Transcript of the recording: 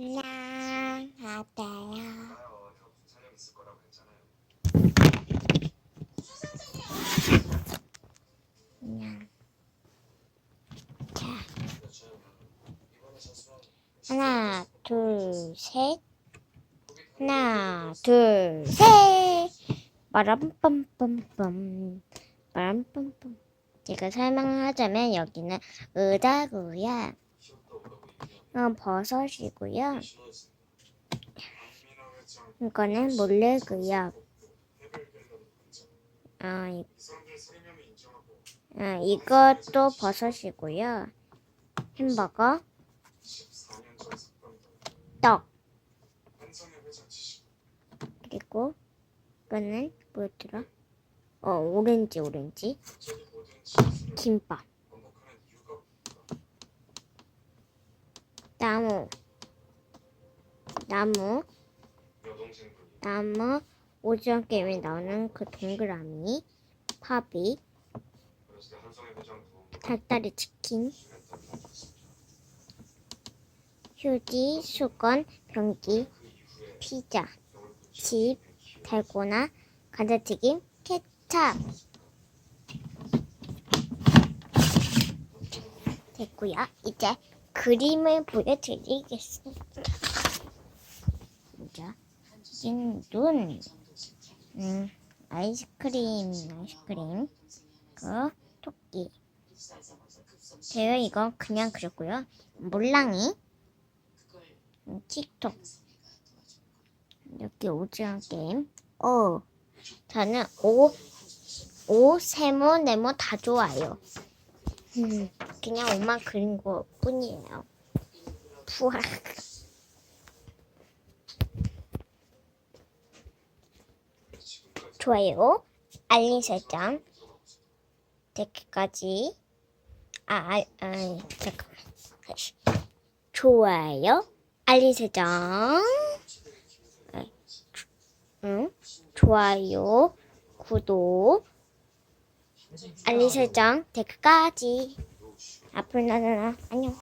저수랑 하나 둘 셋. 하나 둘 셋. 빠람빰빰빰 빠람빰빰. 제가 설명을 하자면 여기는 의자고요. 이건 버섯이고요. 안민호 회장 이거는 관장 아, 이, 이 아, 이것도 버섯이고요. 햄버거, 14년 전 사건이다. 떡, 그리고 이거는 뭐였더라? 어, 오렌지, 오렌지. 김밥, 반복하는 이유가 뭡니까? 나무, 나무, 나무, 오징어 게임에 나오는 그 동그라미, 도움으로 닭다리 치킨. 휴지, 수건, 변기, 피자, 집, 달고나, 감자튀김, 케찹. 됐고요. 이제 그림을 보여드리겠습니다. 자, 긴 눈, 음, 아이스크림, 아이스크림, 그 토끼. 제가 이거 그냥 그렸고요. 몰랑이, 음, 틱톡, 여기 오징어 게임. 어, 저는 오, 오, 세모, 네모 다 좋아요. 음, 그냥 옷만 그린 것 뿐이에요. 지금까지 좋아요, 알림 설정, 댓글까지. 아, 아, 아, 잠깐만. 좋아요, 알림 설정. 응, 좋아요, 구독, 알림 설정, 댓글까지. 앞으로 나누나 안녕.